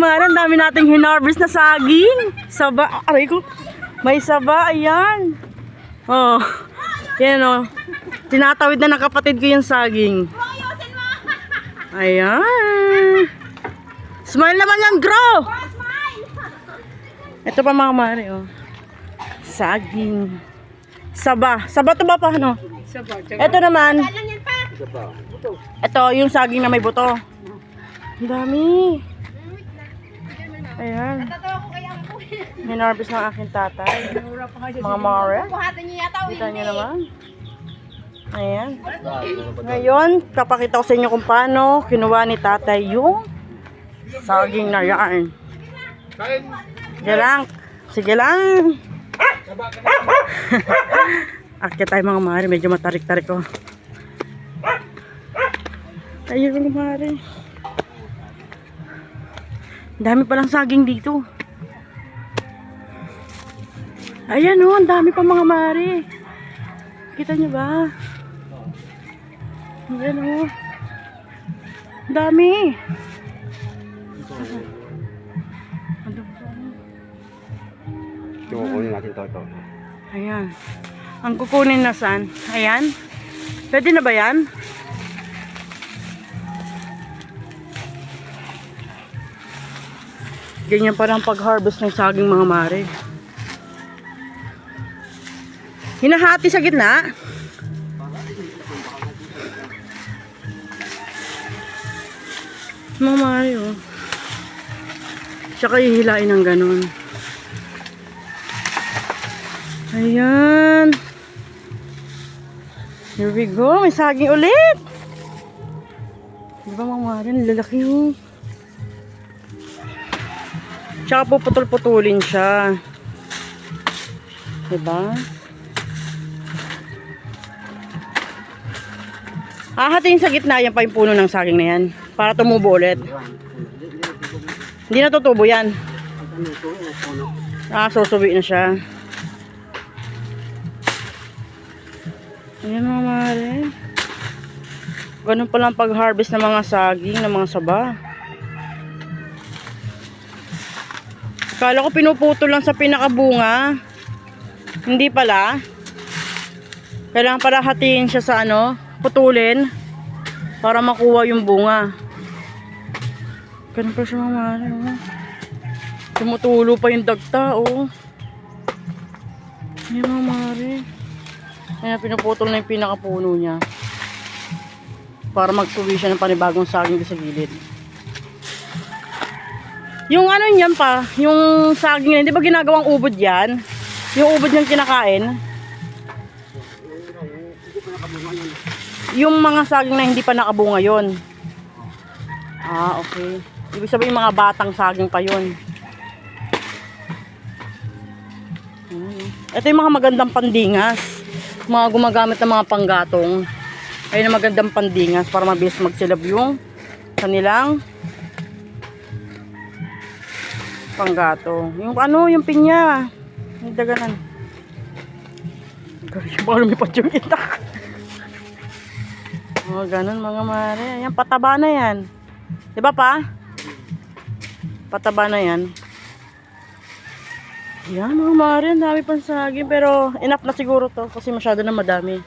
mare, ang dami nating hinarvest na saging. Saba, aray ko. May saba, ayan. Oh, yan oh. Tinatawid na ng kapatid ko yung saging. Ayan. Smile naman yan, grow. Ito pa mga mare, oh. Saging. Saba. Saba to ba pa, ano? Ito naman. Ito, yung saging na may buto. Ang dami. Ayan. Hinarvest ng aking tatay. Mga mare. Kita niyo naman. Ayan. Ngayon, papakita ko sa inyo kung paano kinuha ni tatay yung saging na yarn. Sige lang. Sige lang. Akit tayo mga mare. Medyo matarik-tarik ko. Ayun mga mare. Dami palang saging dito. Ayan o, ang dami pa mga mare. Kita niyo ba? Ayan o. Ang dami. Ba? Kukunin natin to. ito. Ayan. Ang kukunin na saan? Ayan. Pwede na ba yan? Ganyan pa lang pag-harvest ng saging mga mare. Hinahati sa gitna. Mga mare oh. Tsaka hihilain ng ganun. Ayan. Here we go. May saging ulit. Di ba mga marin? Lalaki oh. Tsaka puputol-putulin siya. Diba? Hahatiin sa gitna yan pa yung puno ng saging na yan. Para tumubo ulit. Hindi na tutubo yan. Ah, susubi na siya. Ayan mga mare. Ganun pala ang pag-harvest ng mga saging, ng mga saba. Kala ko pinuputol lang sa pinakabunga. Hindi pala. Kailangan pala hatiin siya sa ano, putulin. Para makuha yung bunga. Ganun pa siya mare. Oh. Tumutulo pa yung dagta, oh. Ayan mga mare. Kaya pinuputol na yung pinakapuno niya. Para magsuwi siya ng panibagong saging sa gilid. Yung ano niyan pa, yung saging na, di ba ginagawang ubod yan? Yung ubod niyang kinakain. Yung mga saging na hindi pa nakabunga yon. Ah, okay. Ibig sabihin mga batang saging pa yon. Ito yung mga magandang pandingas mga gumagamit ng mga panggatong ay na magandang pandingas para mabilis magsilab yung kanilang panggatong. Yung ano, yung pinya. Yung daganan. Grabe, baka lumipat yung itak. Oh, ganun mga mare. Ayan, pataba na yan. Di ba pa? Pataba na yan. Yan mga mare, ang dami pang pero enough na siguro to kasi masyado na madami.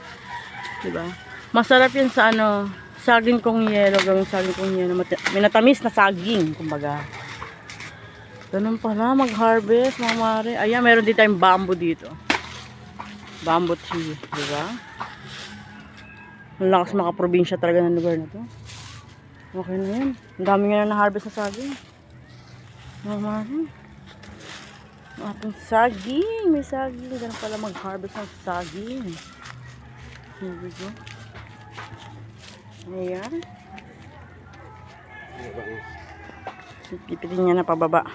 'Di ba? Masarap 'yan sa ano, saging kong yelo, gawing saging kong yelo, minatamis na saging, kumbaga. Ganun pala mag-harvest mga mare. Ayan, meron din tayong bamboo dito. Bamboo tree, 'di? Ang lakas makaprobinsya talaga ng lugar na to. Okay na yan. Ang dami nga na na-harvest na saging. Mga mare. Ating saging. May saging. Ganun pala mag-harvest ng saging. Here we go. Ayan. Pipitin niya na pababa.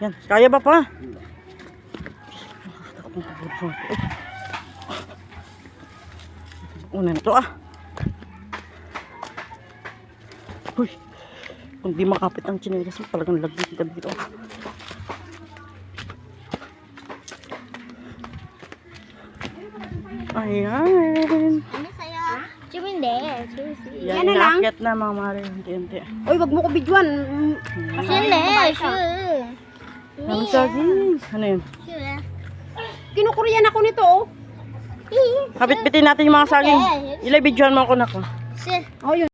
Yan. Kaya ba pa? Una na to ah. Uy. Kung di makapit ang chinelas mo, talagang lagyan kita dito. Ayan. Ano sa'yo? Chiminde. Yan, Yan na lang. inaakyat na mga mare. Unti-unti. Oy, wag mo ko bidjuan. Sila, Ano saging? Ano yun? Kinukuryan ako nito, oh. Kapit-pitin natin yung mga saging. Ilay, videoan mo ako na ko. Oh, yun.